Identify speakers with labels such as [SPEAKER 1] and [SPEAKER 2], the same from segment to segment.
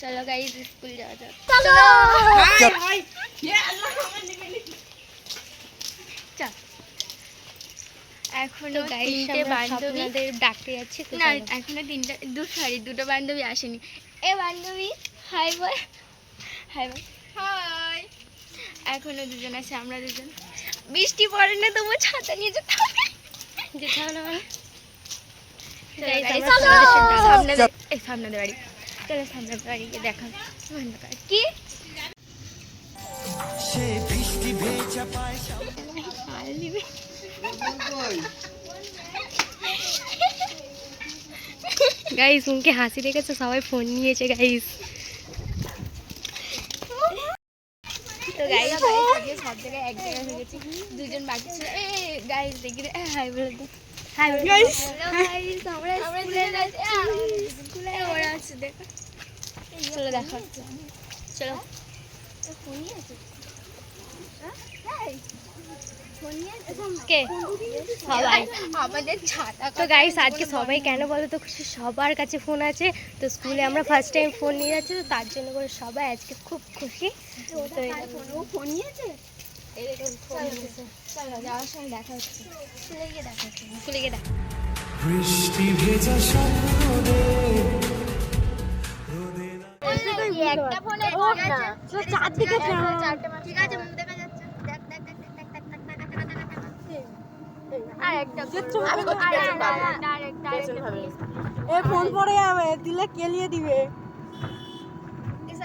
[SPEAKER 1] চলো guys school যাওয়া যাক। চল! এখনও
[SPEAKER 2] তিনটে বান্ধবী।
[SPEAKER 1] বান্ধবীদের ডাকতে যাচ্ছে
[SPEAKER 2] না এখনও তিনটা দু সরি দুটো বান্ধবী আসেনি। এ বান্ধবী হাই বল হাই বল হাই এখনও দুজন আছে আমরা দুজন। বৃষ্টি পড়ে না তবু ছাতা নিয়ে যেতে হবে।
[SPEAKER 1] যেতে হবে না মানে?
[SPEAKER 2] সামনে। সামনে বাড়ি। চলো সামনে বাড়ি গিয়ে দেখা। কি।
[SPEAKER 1] গাইস মুখে হাসি দেখেছ? সবাই ফোন নিয়েছে গাইস
[SPEAKER 2] তো গাইস সব জায়গায় এক জায়গায় হয়ে গেছি। দুজন বাকি ছিল। এ গাইস দেখি হাই বলে চলো দেখা চলো
[SPEAKER 1] কে
[SPEAKER 2] সবাই আমাদের ছাতা
[SPEAKER 1] তো গাইস আজকে সবাই কেন বলো তো সবার কাছে ফোন আছে। তো স্কুলে আমরা ফার্স্ট টাইম ফোন নিয়ে যাচ্ছি তো তার জন্য করে সবাই আজকে খুব খুশি। তো
[SPEAKER 2] ফোন নিয়েছে?
[SPEAKER 3] বৃষ্টি ভেজা
[SPEAKER 2] একটা ফোনে চারদিকে ঠিক আছে মুখ দেখা যাচ্ছে দেখ দেখ দেখ দেখ দেখ দেখ দেখ দেখ দেখ দেখ
[SPEAKER 4] এ ফোন পড়ে যাবে দিলে কেলিয়ে দিবে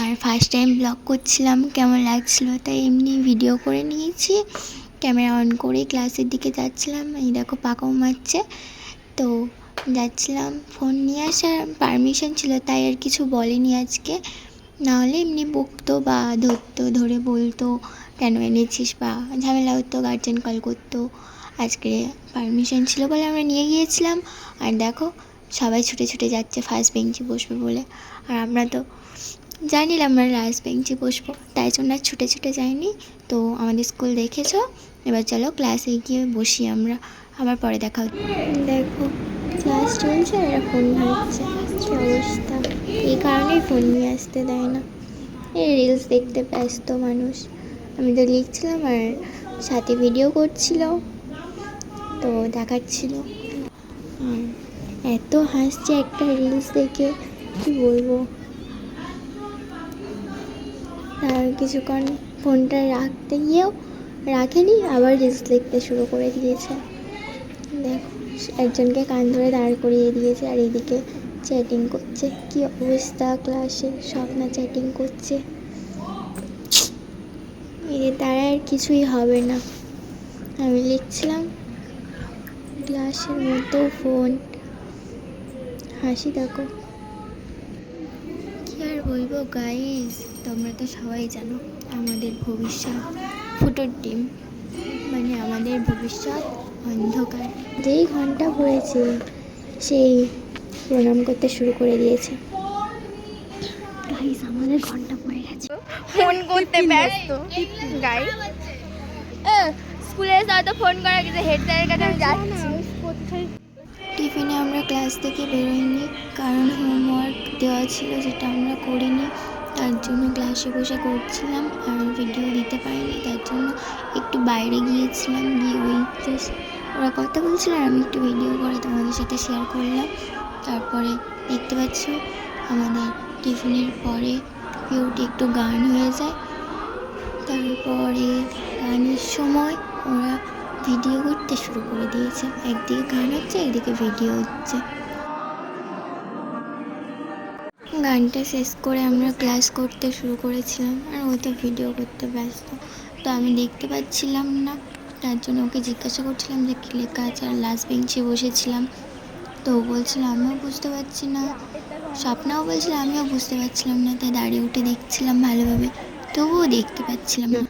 [SPEAKER 2] আর
[SPEAKER 5] ফার্স্ট টাইম ব্লগ করছিলাম, কেমন লাগছিল তাই এমনি ভিডিও করে নিয়েছি। ক্যামেরা অন করে ক্লাসের দিকে যাচ্ছিলাম, এই দেখো পাকাও মারছে তো যাচ্ছিলাম ফোন নিয়ে আসার পারমিশন ছিল তাই আর কিছু বলেনি আজকে। নাহলে এমনি বকতো বা ধরতো, ধরে বলতো, কেন এনেছিস বা ঝামেলা হতো গার্জেন কল করতো। আজকে পারমিশন ছিল বলে আমরা নিয়ে গিয়েছিলাম। আর দেখো সবাই ছুটে ছুটে যাচ্ছে ফার্স্ট বেঞ্চে বসবে বলে। আর আমরা তো জানিলাম আমরা লাস্ট বেঞ্চে বসবো, তাই জন্য আর ছুটে ছুটে যাইনি। তো আমাদের স্কুল দেখেছ, এবার চলো ক্লাসে গিয়ে বসি আমরা, আবার পরে দেখা হচ্ছে। দেখো ক্লাস চলছে আর ফোন ঘাটছে কী অবস্থা? এই কারণেই ফোন নিয়ে আসতে দেয় না। এই রিলস দেখতে ব্যস্ত মানুষ। আমি তো লিখছিলাম আর সাথে ভিডিও করছিল, তো দেখাচ্ছিল। এত হাসছে একটা রিলস দেখে, কি বলব? কিছুক্ষণ ফোনটা রাখতে গিয়েও রাখেনি, আবার রিলস দেখতে শুরু করে দিয়েছে। দেখো, একজনকে কান ধরে দাঁড় করিয়ে দিয়েছে আর এদিকে চ্যাটিং করছে। কি অবস্থা ক্লাসে স্বপ্না চ্যাটিং করছে। এদের দ্বারা আর কিছুই হবে না। আমি লিখছিলাম গ্লাসের মধ্যেও ফোন হাসি দেখো। বলব গাইস তোমরা তো সবাই জানো আমাদের ভবিষ্যৎ ফুটোর টিম মানে আমাদের ভবিষ্যৎ অন্ধকার। যেই ঘণ্টা পড়েছে সেই প্রণাম করতে শুরু করে দিয়েছে। গাইস আমাদের ঘণ্টা পড়ে গেছে।
[SPEAKER 2] ফোন করতে ব্যস্ত। গাই স্কুলে যাও তো ফোন করা কিন্তু হেড স্যারের কাছে আমি যাচ্ছি।
[SPEAKER 5] টিফিনে আমরা ক্লাস থেকে বেরোইনি কারণ হোমওয়ার্ক দেওয়া ছিল যেটা আমরা করিনি। তার জন্য ক্লাসে বসে করছিলাম আর ভিডিও দিতে পারিনি। তার জন্য একটু বাইরে গিয়েছিলাম গিয়ে ওই ওরা কথা বলছিল আর আমি একটু ভিডিও করে তোমাদের সাথে শেয়ার করলাম। তারপরে দেখতে পাচ্ছ আমাদের টিফিনের পরে পিউটি একটু গান হয়ে যায়। তারপরে গানের সময় ওরা ভিডিও করতে শুরু করে দিয়েছে। একদিকে গান হচ্ছে, একদিকে ভিডিও হচ্ছে। গানটা শেষ করে আমরা ক্লাস করতে শুরু করেছিলাম আর ও তো ভিডিও করতে ব্যস্ত। তো আমি দেখতে পাচ্ছিলাম না তার জন্য ওকে জিজ্ঞাসা করছিলাম যে কী লেখা আছে আর লাস্ট বেঞ্চে বসেছিলাম। তো ও বলছিল আমিও বুঝতে পারছি না। স্বপ্নাও বলছিল আমিও বুঝতে পারছিলাম না। তাই দাঁড়িয়ে উঠে দেখছিলাম ভালোভাবে। তবুও দেখতে পাচ্ছিলাম না।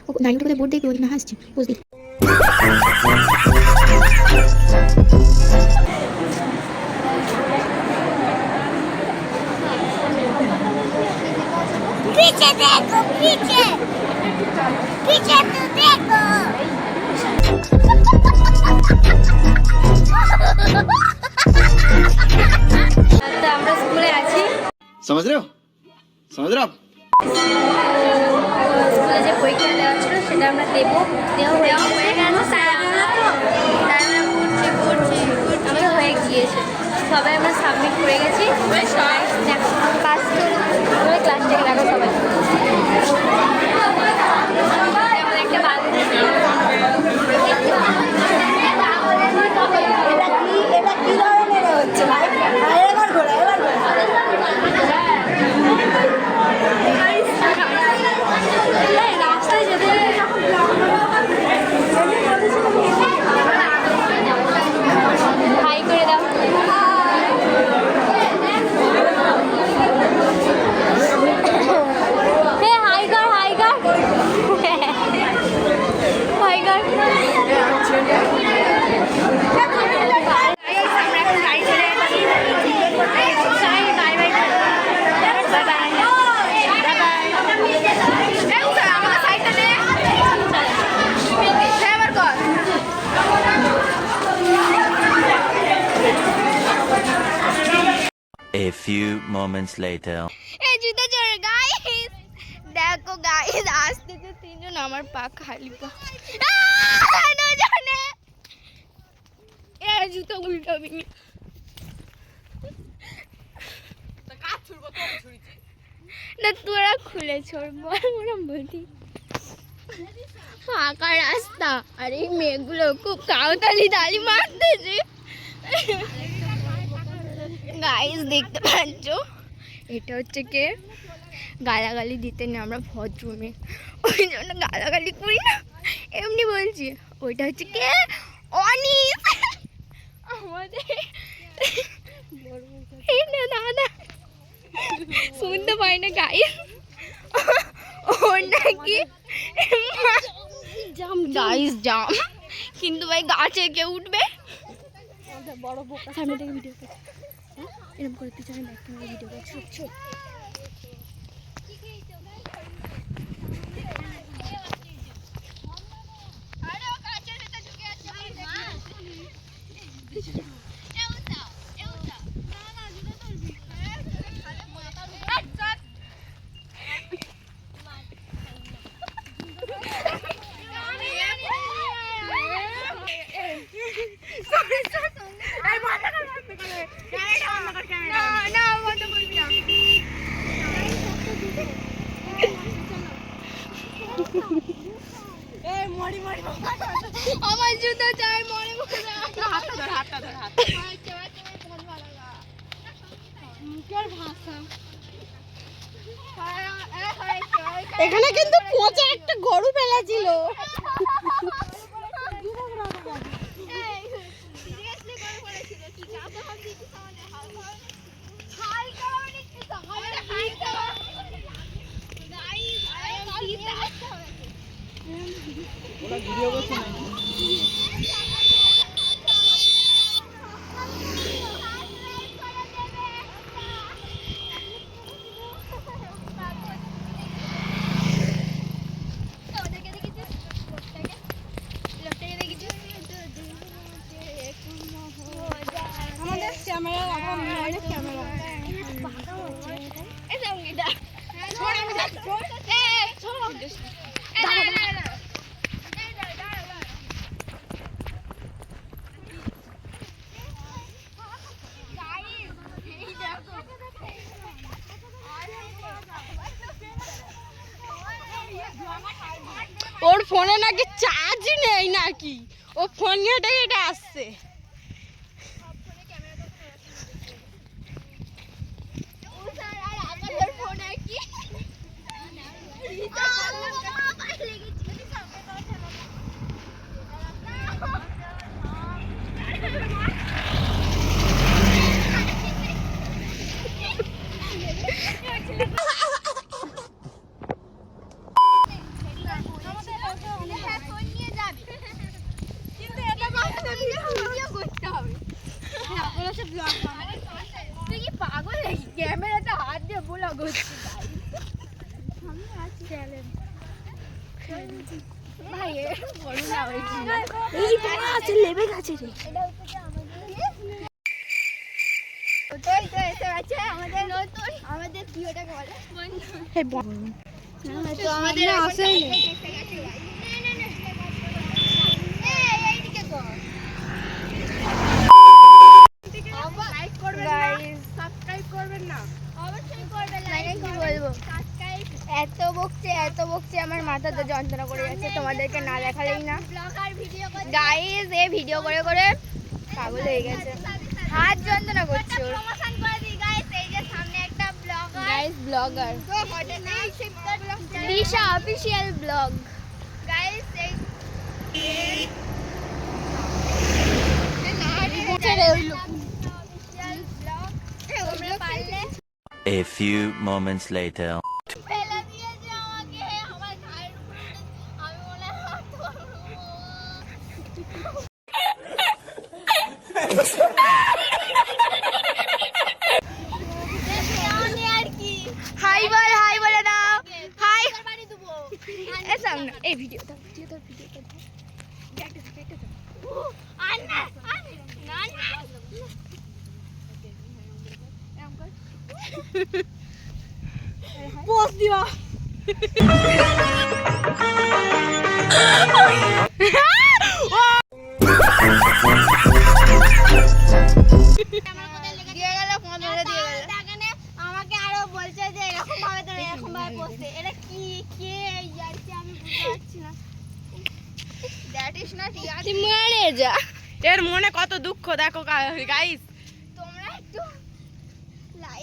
[SPEAKER 6] বোর্ড দেখবে ওই না হাসছে। বুঝলি?
[SPEAKER 7] समझ रहे हो समझ रहे हो आप
[SPEAKER 1] স্কুলে যে পরীক্ষা দেওয়া ছিল সেটা আমরা দেবো দেওয়া হয়ে হয়ে গেল আমাদের হয়ে গিয়েছে সবাই আমরা সাবমিট করে গেছি পাস
[SPEAKER 8] few moments later.
[SPEAKER 2] এই জুতো চড়ে গাইস দেখো গাইস আসতেছে তিনজন আমার পা খালি পা। দুজনে এ জুতো উল্টাবি না তোরা খুলে ছড় বল ওরম বলতি ফাঁকা রাস্তা। আর এই মেয়েগুলো খুব কাউতালি তালি মারতেছে। গাইস দেখতে পাচ্ছ? এটা হচ্ছে কে? গালাগালি দিতে নেই আমরা ভদ্র মেয়ে ওই জন্য গালাগালি করি না এমনি বলছি। ওইটা হচ্ছে কে? অনিস আমাদের এই না দাদা শুনতে পাই না গাইস ওর নাকি জাম গাইস জাম। কিন্তু ভাই গাছে কে উঠবে? সামনে থেকে ভিডিও? এরকম করে পিছনে ব্যাক ক্যামেরা ভিডিও করছি। ছোট ছোট হাতটা ধর হাত মুখের ভাষা।
[SPEAKER 4] এখানে কিন্তু পচা একটা গরু ফেলেছিল আমাদের ফোনে নাকি চার্জই নেই নাকি? ও ফোন ঘেটে ঘেটে আসছে। আমাদের কি ওটাকে বলে তো আমাদের আসেই এইদিকে কর লাইক করবেন না সাবস্ক্রাইব করবেন না? অবশ্যই করবেন লাইক কি বলব? এত বকছে এত বকছে আমার মাথা তো যন্ত্রণা করে যাচ্ছে তোমাদেরকে না দেখালেই না। গাইস এ ভিডিও করে করে পাগল হয়ে গেছে। হাত যন্ত্রণা করছে ওর। Guys vlogger Disha official vlog guys এই তোমরা
[SPEAKER 2] A few moments later.
[SPEAKER 9] মরে যা।
[SPEAKER 10] এর মনে কত দুঃখ দেখো গাইস
[SPEAKER 4] তোমরা একটু লাইক কমেন্ট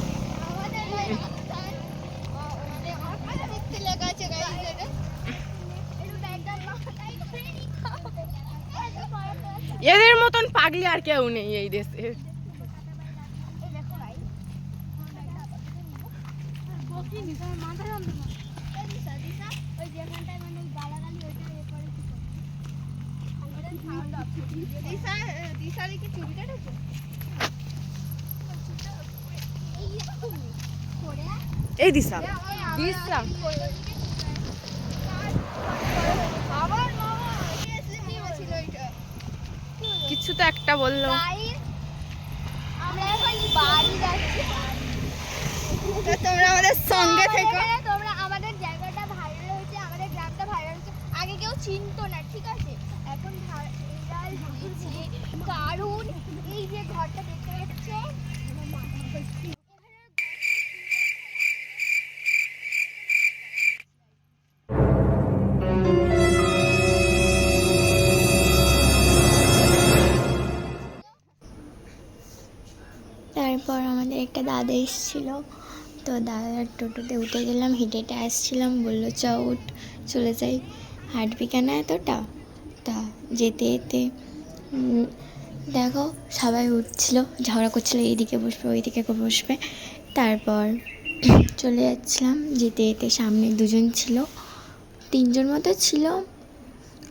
[SPEAKER 10] এদের মতন পাগলি আর কেউ নেই এই দেশে। এই দিশা। দিশা
[SPEAKER 4] আবার মামা কি ছিল এটা
[SPEAKER 10] কিছু তো একটা বলল।
[SPEAKER 4] তো তোমরা আমাদের সঙ্গে থেকো। তোমরা আমাদের জায়গাটা ভাইরাল হয়েছে আমাদের গ্রামটা ভাইরাল হয়েছে। আগে কেউ চিনতো না ঠিক আছে? এখন ভাইরাল হয়েছে। কারণ এই যে ঘরটা দেখতে পাচ্ছ?
[SPEAKER 5] দাদা এসেছিল। তো দাদার টোটোতে উঠে গেলাম, হেঁটে হেঁটে আসছিলাম, বলল চ উঠ, চলে যাই। হাঁটবি কেন এতটা? তা যেতে যেতে দেখো, সবাই উঠছিল, ঝগড়া করছিল, এইদিকে বসবে, ওইদিকে বসবে। তারপর চলে যাচ্ছিলাম, যেতে যেতে সামনে দুজন ছিল। তিনজন মতো ছিল,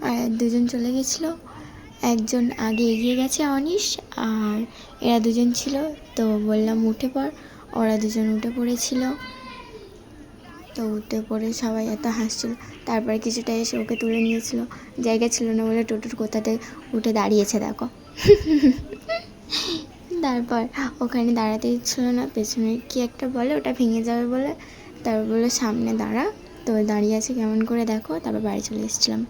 [SPEAKER 5] আর দুজন চলে গেছিল। একজন আগে এগিয়ে গেছে অনিশ, আর এরা দুজন ছিল। তো বললাম, উঠে পড়। ওরা দুজন উঠে পড়েছিল। তো উঠে পড়ে সবাই এত হাসছিল। তারপরে কিছুটা এসে ওকে তুলে নিয়েছিল। জায়গা ছিল না বলে টোটোর কোথাতে উঠে দাঁড়িয়েছে, দেখো। তারপর ওখানে দাঁড়াতে ছিল না। পেছনে কি একটা বলে, ওটা ভেঙে যাবে বলে। তারপর বলল, সামনে দাঁড়া। তো দাঁড়িয়ে আছে কেমন করে, দেখো। তারপর বাড়ি চলে এসেছিলাম।